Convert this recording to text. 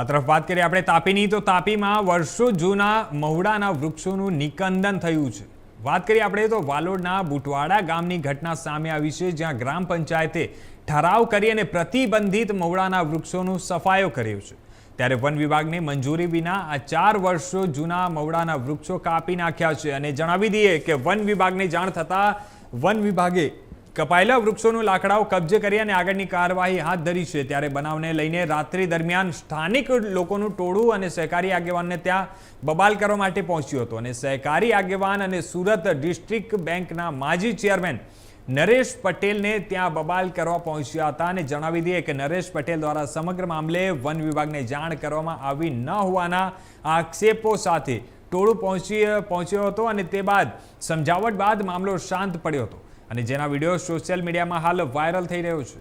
આ તરફ વાત કરીએ આપણે તાપીની. તો તાપીમાં વર્ષો જૂના મહુડાના વૃક્ષોનું નિકંદન થયું છે. વાત કરીએ આપણે તો વાલોડના બુટવાડા ગામની ઘટના સામે આવી છે, જ્યાં ગ્રામ પંચાયતે ઠરાવ કરી અને પ્રતિબંધિત મહુડાના વૃક્ષોનું સફાયો કર્યો છે. ત્યારે વન વિભાગની મંજૂરી વિના આ ચાર વર્ષો જૂના મવડાના વૃક્ષો કાપી નાખ્યા છે. અને જણાવી દઈએ કે વન વિભાગને જાણ થતાં વન વિભાગે કપાયેલા વૃક્ષોનું લાકડાઓ કબજે કરી અને આગળની કાર્યવાહી હાથ ધરી છે. ત્યારે બનાવને લઈને રાત્રિ દરમિયાન સ્થાનિક લોકોનું ટોળું અને સહકારી આગેવાનને ત્યાં બબાલ કરવા માટે પહોંચ્યું હતું અને સહકારી આગેવાન અને સુરત ડિસ્ટ્રિક્ટ બેંકના માજી ચેરમેન નરેશ પટેલને ત્યાં બબાલ કરવા પહોંચ્યા હતા અને જણાવી દઈએ કે નરેશ પટેલ દ્વારા સમગ્ર મામલે વન વિભાગને જાણ કરવામાં આવી ન હોવાના આક્ષેપો સાથે ટોળું પહોંચી, પહોંચ્યો હતો અને તે બાદ સમજાવટ બાદ મામલો શાંત પડ્યો હતો. અને જેના વીડિયો સોશિયલ મીડિયામાં હાલ વાયરલ થઈ રહ્યો છે.